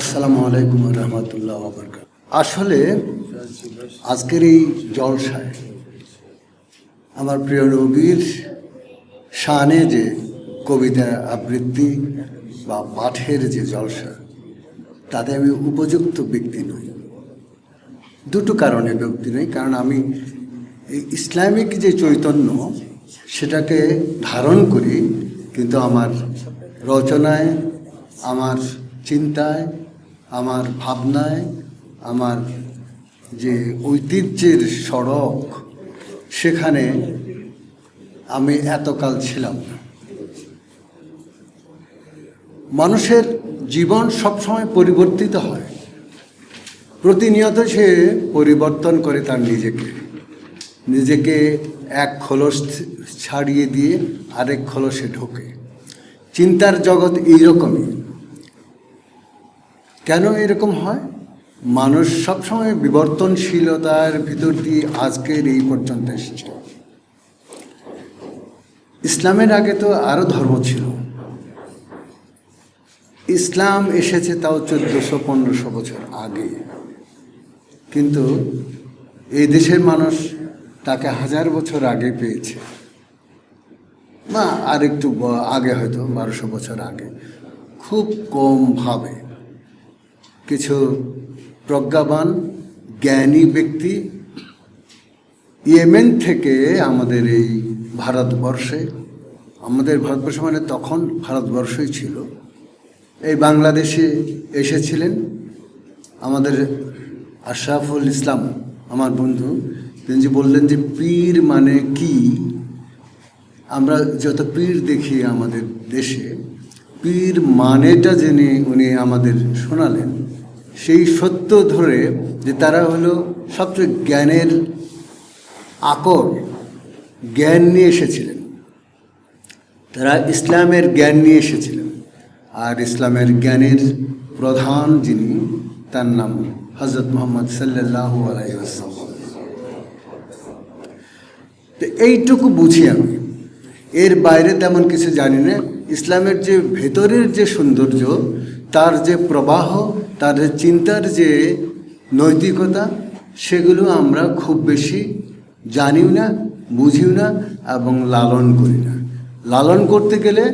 আসসালামু আলাইকুম রহমতুল্লাহ আসলে আজকের এই জলসায় আমার প্রিয় নবীর শানে যে কবিতা আবৃত্তি বা পাঠের যে জলসা, তাতে আমি উপযুক্ত ব্যক্তি নই। দুটো কারণে ব্যক্তি নই, কারণ আমি এই ইসলামিক যে চৈতন্য, সেটাকে ধারণ করি, কিন্তু আমার রচনায়, আমার চিন্তায়, আমার ভাবনায়, আমার যে ঐতিহ্যের সড়ক, সেখানে আমি এতকাল ছিলাম মানুষের জীবন সবসময় পরিবর্তিত হয়। প্রতিনিয়ত সে পরিবর্তন করে তার নিজেকে। নিজেকে এক খোলস ছাড়িয়ে দিয়ে আরেক খোলসে ঢোকে। চিন্তার জগৎ এইরকমই। কেন এরকম হয়? মানুষ সবসময় বিবর্তনশীলতার ভিতর দিয়ে আজকের এই পর্যন্ত এসেছে ইসলামের আগে তো আরও ধর্ম ছিল। ইসলাম এসেছে তাও চোদ্দোশো, পনেরোশো বছর আগে। কিন্তু এই দেশের মানুষ তাকে হাজার বছর আগে পেয়েছে। না আরেকটু আগে হয়তো বারোশো বছর আগে। খুব কম ভাবে। কিছু প্রজ্ঞাবান, জ্ঞানী ব্যক্তি ইয়েমেন থেকে আমাদের এই ভারতবর্ষে, আমাদের ভারতবর্ষ মানে তখন ভারতবর্ষই ছিল। এই বাংলাদেশে এসেছিলেন আমাদের আশরাফুল ইসলাম, আমার বন্ধু। তিনি যে বললেন যে পীর মানে কি, আমরা যত পীর দেখি আমাদের দেশে, পীর মানেটা জেনে উনি আমাদের শোনালেন। সেই সত্য ধরে যে তারা হলো সবচেয়ে জ্ঞানের আকর, জ্ঞান নিয়ে এসেছিলেন। তারা ইসলামের জ্ঞান নিয়ে এসেছিলেন। আর ইসলামের জ্ঞানের প্রধান যিনি, তার নাম হজরত মোহাম্মদ সাল্লাহ আলাইসাল্লাম তো এইটুকু বুঝি আমি। এর বাইরে তেমন কিছু জানি না। ইসলামের যে ভেতরের যে সৌন্দর্য তার যে প্রবাহ, তার চিন্তার যে নৈতিকতা, সেগুলো আমরা খুব বেশি জানিও না, বুঝিও না এবং লালন করি না। লালন করতে গেলে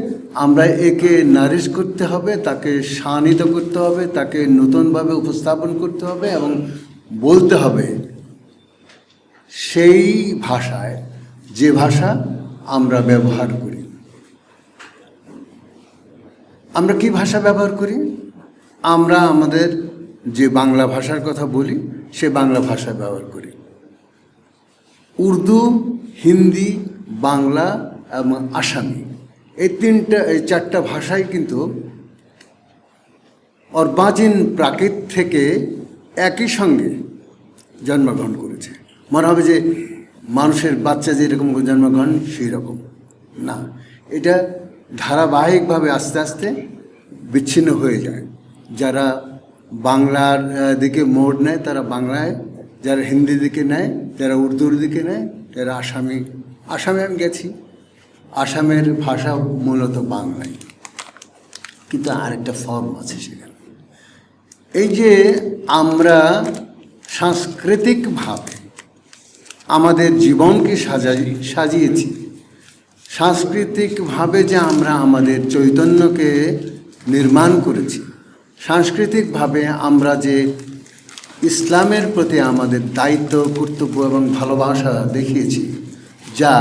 আমরা একে নারিশ করতে হবে, তাকে শানিত করতে হবে, তাকে নতুনভাবে উপস্থাপন করতে হবে এবং বলতে হবে সেই ভাষায় যে ভাষা আমরা ব্যবহার করি। আমরা কি ভাষা ব্যবহার করি? আমরা আমাদের যে বাংলা ভাষার কথা বলি, সে বাংলা ভাষা ব্যবহার করি। উর্দু, হিন্দি, বাংলা এবং আসামি এই তিনটা, এই চারটা ভাষাই কিন্তু অর্বাচীন প্রাকৃত থেকে একই সঙ্গে জন্মগ্রহণ করেছে। মনে হবে যে মানুষের বাচ্চা যেরকম জন্মগ্রহণ সেই রকম না। এটা ধারাবাহিকভাবে আস্তে আস্তে বিচ্ছিন্ন হয়ে যায়। যারা বাংলার দিকে মোড় নেয়, তারা বাংলায়, যারা হিন্দি দিকে নেয়, যারা উর্দুর দিকে নেয়, যারা আসামি, আসামে আমি গেছি। আসামের ভাষা মূলত বাংলায় কিন্তু আরেকটা ফর্ম আছে সেখানে। এই যে আমরা সাংস্কৃতিকভাবে আমাদের জীবনকে সাজাই, সাজিয়েছি সাংস্কৃতিকভাবে যে আমরা আমাদের চৈতন্যকে নির্মাণ করেছি, সাংস্কৃতিকভাবে আমরা যে ইসলামের প্রতি আমাদের দায়িত্ব, কর্তব্য এবং ভালোবাসা দেখিয়েছি, যা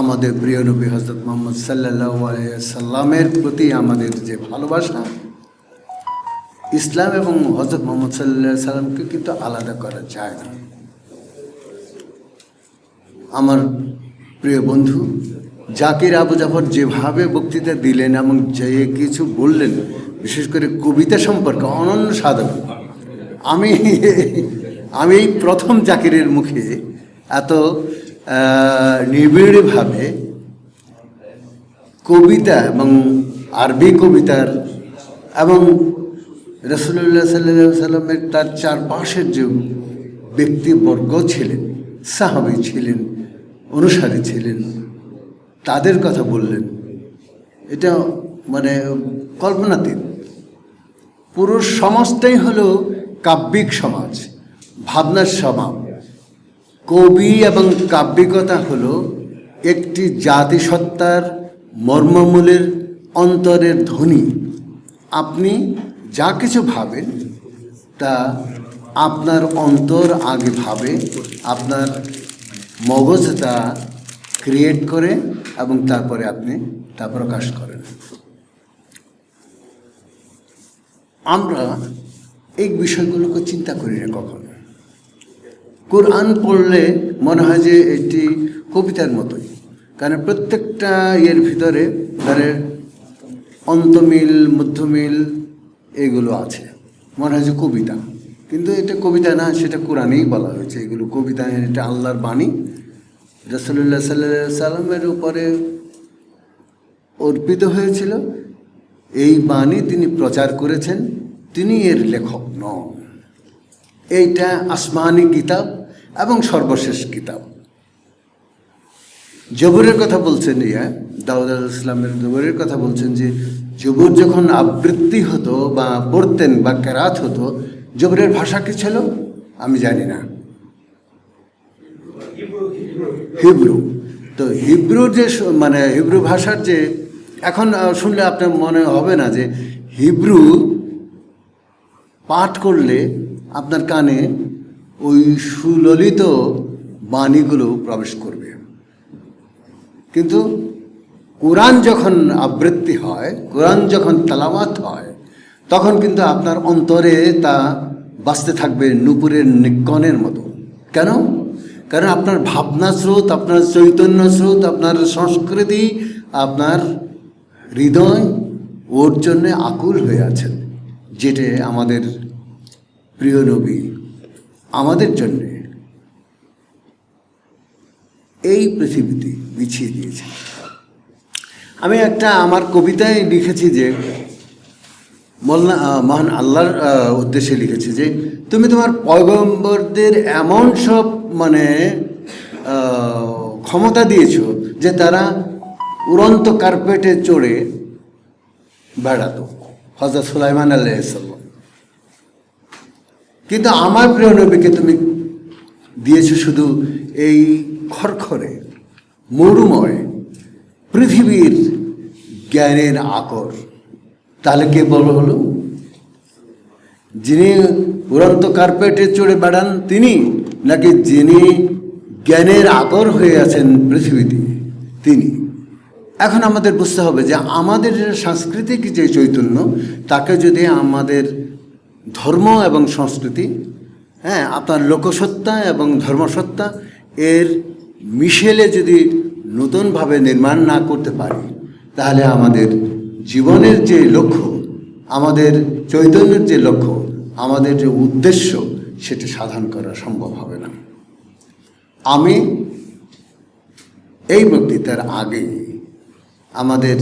আমাদের প্রিয় নবী হজরত মোহাম্মদ সাল্লাহ সাল্লামের প্রতি আমাদের যে ভালোবাসা, ইসলাম এবং হজরত মোহাম্মদ সাল্লাহ সাল্লামকে কিন্তু আলাদা করা যায় না। আমার প্রিয় বন্ধু জাকির আবু জাফর যেভাবে বক্তৃতা দিলেন এবং যে কিছু বললেন, বিশেষ করে কবিতা সম্পর্কে অনন্য সাধক। আমি আমি প্রথম জাকিরের মুখে এত নিবিড়ভাবে কবিতা এবং আরবি কবিতার এবং রসুল্লাহ সাল্লাহ সাল্লামের তার চারপাশের যে ব্যক্তিবর্গ ছিলেন, সাহাবি ছিলেন, অনুসারী ছিলেন তাদের কথা বললেন। এটা মানে কল্পনাতীত। পুরুষ সমাজটাই হলো কাব্যিক সমাজ, ভাবনার সমাজ। কবি এবং কাব্যিকতা হলো একটি জাতিসত্তার মর্মমূলের অন্তরের ধ্বনি। আপনি যা কিছু ভাবেন, তা আপনার অন্তর আগে ভাবে, আপনার মগজ তা ক্রিয়েট করে এবং তারপরে আপনি তা প্রকাশ করেন। আমরা এই বিষয়গুলোকে চিন্তা করি না কখনো। কোরআন পড়লে মনে হয় যে এটি কবিতার মতোই, কারণ প্রত্যেকটা ইয়ের ভিতরে ধরে অন্তমিল, মধ্যমিল এগুলো আছে। মনে হয় যে কবিতা, কিন্তু এটা কবিতা না, সেটা কোরআনেই বলা হয়েছে। এগুলো কবিতা, এটা আল্লাহর বাণী রসুল্লাহ সাল্লা সাল্লামের উপরে অর্পিত হয়েছিল। এই বাণী তিনি প্রচার করেছেন। তিনি এর লেখক নন। এইটা আসমানি কিতাব এবং সর্বশেষ কিতাব। জবরের কথা বলছেন ইয়া, দাউদ ইসলামের জবরের কথা বলছেন যে, জবর যখন আবৃত্তি হতো বা পড়তেন বা কেরাত হতো, জবরের ভাষা কি ছিল? আমি জানি না। হিব্রু। তো হিব্রু যে মানে হিব্রু ভাষার যে, এখন শুনলে আপনার মনে হবে না যে হিব্রু পাঠ করলে আপনার কানে ওই সুললিত বাণীগুলো প্রবেশ করবে। কিন্তু কোরআন যখন আবৃত্তি হয়, কোরআন যখন তালামাত হয়, তখন কিন্তু আপনার অন্তরে তা বাঁচতে থাকবে নুপুরের নিকনের মতো। কেন? কারণ আপনার ভাবনা স্রোত, আপনার চৈতন্য স্রোত, আপনার সংস্কৃতি, আপনার হৃদয় ওর জন্যে আকুল হয়ে আছেন, যেটা আমাদের প্রিয় নবী আমাদের জন্যে এই পৃথিবীতে বিছিয়ে দিয়েছে আমি একটা আমার কবিতায় লিখেছি যে মোল্লা মহান আল্লাহর উদ্দেশ্যে লিখেছি যে তুমি তোমার পয়গম্বরদের এমন সব মানে ক্ষমতা দিয়েছ যে তারা উড়ন্ত কার্পেটে চড়ে বেড়াতো হজরত সুলাইমান আল্লাহ কিন্তু আমার প্রিয় নবীকে তুমি দিয়েছ শুধু এই খরখরে, মরুময়, পৃথিবীর জ্ঞানের আকর। তাহলে কে বল হলো যিনি উড়ন্ত কার্পেটে চড়ে বেড়ান তিনি, নাকি যিনি জ্ঞানের আকর হয়ে আছেন পৃথিবীতে, তিনি? এখন আমাদের বুঝতে হবে যে আমাদের সাংস্কৃতিক যে চৈতন্য, তাকে যদি আমাদের ধর্ম এবং সংস্কৃতি হ্যাঁ আপনার লোকসত্তা এবং ধর্মসত্তা, এর মিশেলে যদি নতুনভাবে নির্মাণ না করতে পারি, তাহলে আমাদের জীবনের যে লক্ষ্য, আমাদের চৈতন্যের যে লক্ষ্য আমাদের যে উদ্দেশ্য সেটি সাধন করা সম্ভব হবে না। আমি এই বক্তৃতার আগে আমাদের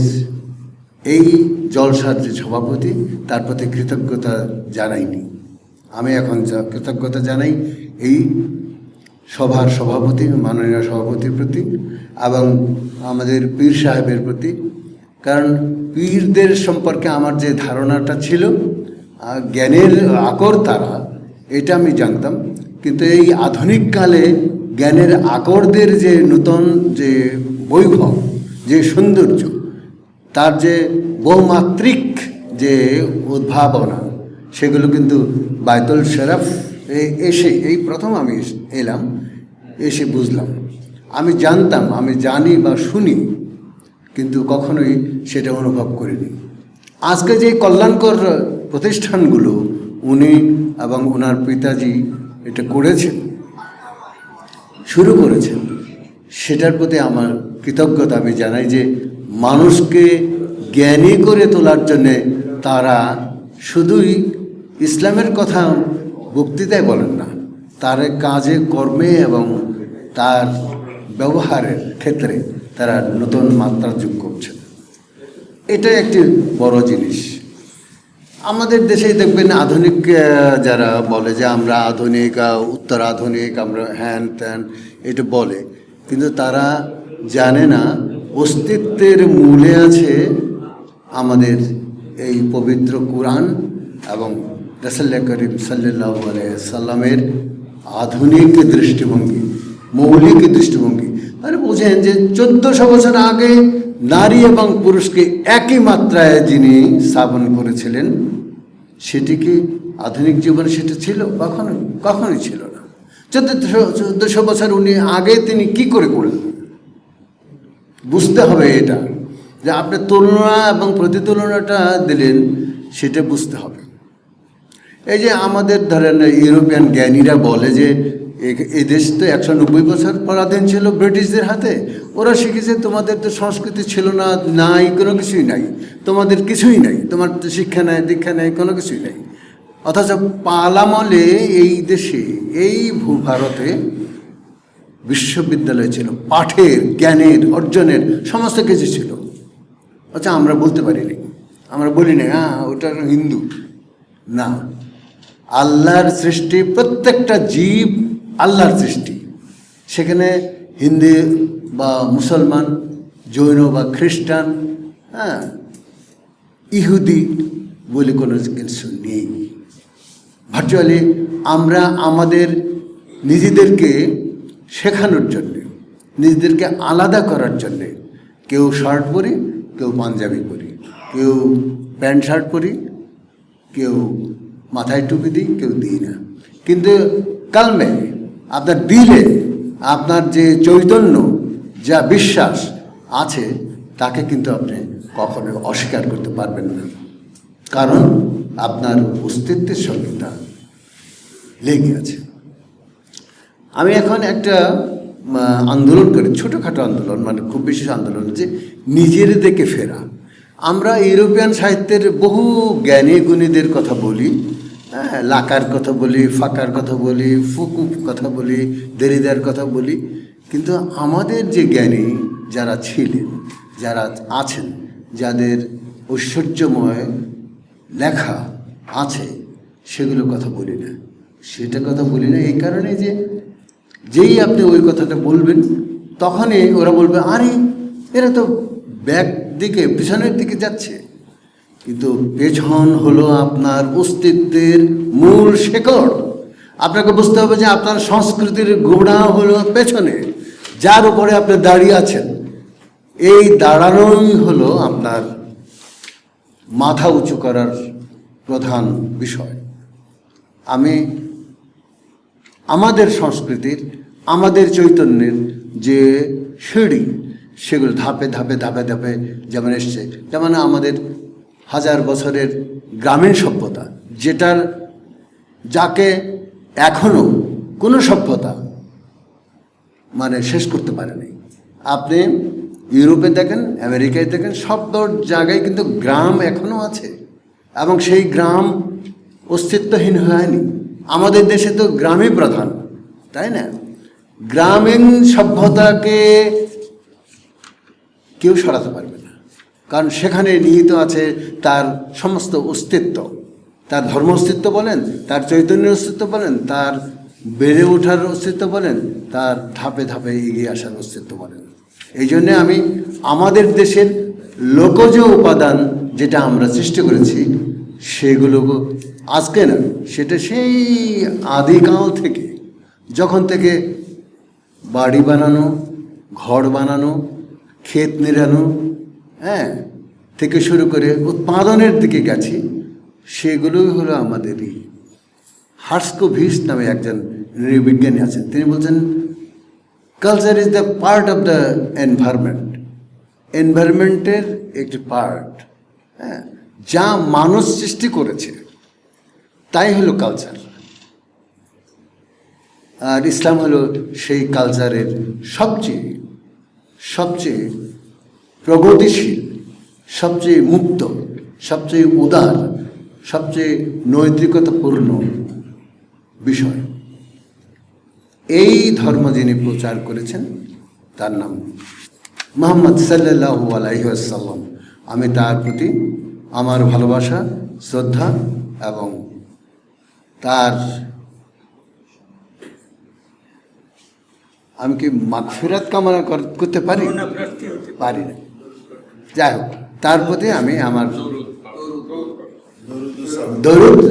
এই জলসার যে সভাপতি, তার প্রতি কৃতজ্ঞতা জানাইনি। আমি এখন কৃতজ্ঞতা জানাই এই সভার সভাপতি, মাননীয় সভাপতির প্রতি এবং আমাদের পীর সাহেবের প্রতি। কারণ পীরদের সম্পর্কে আমার যে ধারণাটা ছিল জ্ঞানের আকর তারা, এটা আমি জানতাম। কিন্তু এই আধুনিক কালে জ্ঞানের আকরদের যে নূতন যে বৈভব, যে সৌন্দর্য, তার যে বহুমাত্রিক যে উদ্ভাবনা, সেগুলো কিন্তু বায়তুল শরফ এসে, এই প্রথম আমি এলাম, এসে বুঝলাম। আমি জানতাম, আমি জানি বা শুনি, কিন্তু কখনোই সেটা অনুভব করিনি। আজকে যে কল্যাণকর প্রতিষ্ঠানগুলো উনি এবং ওনার পিতাজি এটা করেছেন, শুরু করেছেন। সেটার প্রতি আমার কৃতজ্ঞতা। আমি জানাই যে মানুষকে জ্ঞানী করে তোলার জন্যে তারা শুধুই ইসলামের কথা বক্তৃতায় বলেন না, তার কাজে, কর্মে এবং তার ব্যবহারের ক্ষেত্রে তারা নতুন মাত্রা যোগ করছেন। এটা একটি বড় জিনিস। আমাদের দেশে দেখবেন আধুনিক যারা বলে যে আমরা আধুনিক উত্তর আধুনিক আমরা হ্যান ত্যান এটা বলে। কিন্তু তারা জানে না, অস্তিত্বের মূলে আছে আমাদের এই পবিত্র কোরআন এবং রসল্লা করিম সাল্লাহ সাল্লামের আধুনিক দৃষ্টিভঙ্গি, মৌলিক দৃষ্টিভঙ্গি। বোঝেন যে চোদ্দশো বছর আগে নারী এবং পুরুষকে একই মাত্রায় যিনি স্থাপন করেছিলেন, সেটি কি আধুনিক জীবনে সেটা ছিল? কখনো কখনোই ছিল না। চোদ্দশো চোদ্দশো বছর উনি আগে তিনি কি করে করলেন? বুঝতে হবে এটা, যে আপনি তুলনা এবং প্রতিতুলনাটা দিলেন, সেটা বুঝতে হবে। এই যে আমাদের ধরেন ইউরোপিয়ান জ্ঞানীরা বলে যে এই দেশ তো একশো নব্বই বছর পরাধীন ছিল ব্রিটিশদের হাতে। ওরা শিখেছে তোমাদের তো সংস্কৃতি ছিল না, নাই, কোনো কিছুই নাই। তোমাদের কিছুই নাই। তোমার তো শিক্ষা নেয় দীক্ষা নেয় কোনো কিছুই নাই। অথচ পালামলে এই দেশে, এই ভূভারতে বিশ্ববিদ্যালয় ছিল। পাঠের, জ্ঞানের, অর্জনের সমস্ত কিছু ছিল। আচ্ছা আমরা বলতে পারিনি। আমরা বলি না হ্যাঁ ওটা হিন্দু। না। আল্লাহর সৃষ্টি প্রত্যেকটা জীব আল্লাহর সৃষ্টি। সেখানে হিন্দু বা মুসলমান, জৈন বা খ্রিস্টান হ্যাঁ ইহুদি বলে কোনো কিছু নেই। ভার্চুয়ালি আমরা আমাদের নিজেদেরকে শেখানোর জন্যে, নিজেদেরকে আলাদা করার জন্যে কেউ শার্ট পরি, কেউ পাঞ্জাবি পরি, কেউ প্যান্ট শার্ট পরি, কেউ মাথায় টুপি দিই, কেউ দিই না। কিন্তু কালমে আপনার দিলে, আপনার যে চৈতন্য, যা বিশ্বাস আছে, তাকে কিন্তু আপনি কখনো অস্বীকার করতে পারবেন না। কারণ আপনার অস্তিত্বের সঙ্গে তা লেগে আছে। আমি এখন একটা আন্দোলন করি, ছোটোখাটো আন্দোলন মানে খুব বিশেষ আন্দোলন, যে নিজের দিকে ফেরা। আমরা ইউরোপিয়ান সাহিত্যের বহু জ্ঞানী গুণীদের কথা বলি হ্যাঁ লাকার কথা বলি, ফাঁকার কথা বলি, ফুকুপ কথা বলি, দেরিদার কথা বলি, কিন্তু আমাদের যে জ্ঞানী যারা ছিলেন, যারা আছেন, যাদের ঐশ্বর্যময় লেখা আছে সেগুলো কথা বলি না। সেটা কথা বলি না এই কারণে যে যেই আপনি ওই কথাটা বলবেন, তখনই ওরা বলবে, আরে, এরা তো ব্যাক দিকে, পিছনের দিকে যাচ্ছে। কিন্তু পেছন হলো আপনার অস্তিত্বের মূল শেকড়। আপনাকে বুঝতে হবে যে আপনার সংস্কৃতির গোড়া হলো পেছনে, যার উপরে আপনি দাঁড়িয়ে আছেন। এই দাঁড়ানোই হলো আপনার মাথা উঁচু করার প্রধান বিষয়। আমি আমাদের সংস্কৃতির, আমাদের চৈতন্যের যে সিঁড়ি, সেগুলো ধাপে ধাপে ধাপে ধাপে যেমন এসছে, যেমন আমাদের হাজার বছরের গ্রামীণ সভ্যতা, যেটার যাকে এখনও কোনো সভ্যতা মানে শেষ করতে পারেনি আপনি ইউরোপে দেখেন, আমেরিকায় দেখেন, সব জায়গায় কিন্তু গ্রাম এখনও আছে এবং সেই গ্রাম অস্তিত্বহীন হয়নি। আমাদের দেশে তো গ্রামই প্রধান, তাই না? গ্রামীণ সভ্যতাকে কেউ সরাতে পারবে কারণ সেখানে নিহিত আছে তার সমস্ত অস্তিত্ব। তার ধর্ম অস্তিত্ব বলেন, তার চৈতন্যের অস্তিত্ব বলেন, তার বেড়ে ওঠার অস্তিত্ব বলেন, তার ধাপে ধাপে এগিয়ে আসার অস্তিত্ব বলেন। এই জন্যে আমি আমাদের দেশের লোকজ উপাদান যেটা আমরা সৃষ্টি করেছি সেগুলো আজকে না, সেটা সেই আদিকাল থেকে, যখন থেকে বাড়ি বানানো, ঘর বানানো, ক্ষেত নিরানো হ্যাঁ থেকে শুরু করে উৎপাদনের দিকে গেছি, সেগুলোই হলো আমাদেরই হার্সকো ভিস নামে একজন নৃবিজ্ঞানী আছেন। তিনি বলছেন culture is the part of the environment এনভায়রনমেন্টের একটি পার্ট হ্যাঁ যা মানুষ সৃষ্টি করেছে। তাই হলো কালচার আর ইসলাম হলো সেই কালচারের সবচেয়ে সবচেয়ে প্রগতিশীল সবচেয়ে মুক্ত সবচেয়ে উদার সবচেয়ে নৈতিকতাপূর্ণ বিষয়। এই ধর্ম যিনি প্রচার করেছেন তার নাম মোহাম্মদ সাল্লাহ আলাইসাল্লাম আমি তার প্রতি আমার ভালোবাসা শ্রদ্ধা এবং তার আমি কি মাগফিরাত কামনা করতে পারি। পারি না। যাই হোক তার প্রতি আমি আমার দরুদ।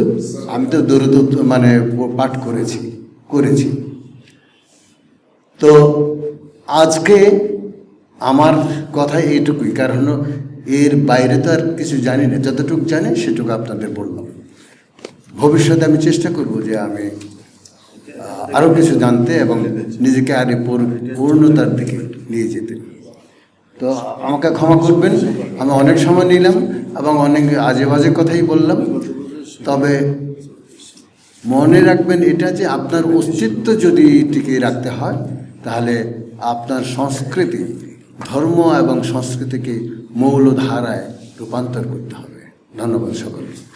আমি তো দরুদ মানে পাঠ করেছি করেছি। তো আজকে আমার কথা এইটুকুই কারণ এর বাইরে তো আর কিছু জানি না যতটুকু জানি সেটুকু আপনাদের বললাম। ভবিষ্যতে আমি চেষ্টা করব যে আমি আরও কিছু জানতে এবং নিজেকে আরে পূর- পূর্ণতার দিকে নিয়ে যেতে। তো আমাকে ক্ষমা করবেন। আমি অনেক সময় নিলাম এবং অনেক আজে বাজে কথাই বললাম। তবে মনে রাখবেন এটা যে আপনার অস্তিত্ব যদি টিকিয়ে রাখতে হয়, তাহলে আপনার সংস্কৃতি, ধর্ম এবং সংস্কৃতিকে মৌল ধারায় রূপান্তর করতে হবে। ধন্যবাদ সকলকে।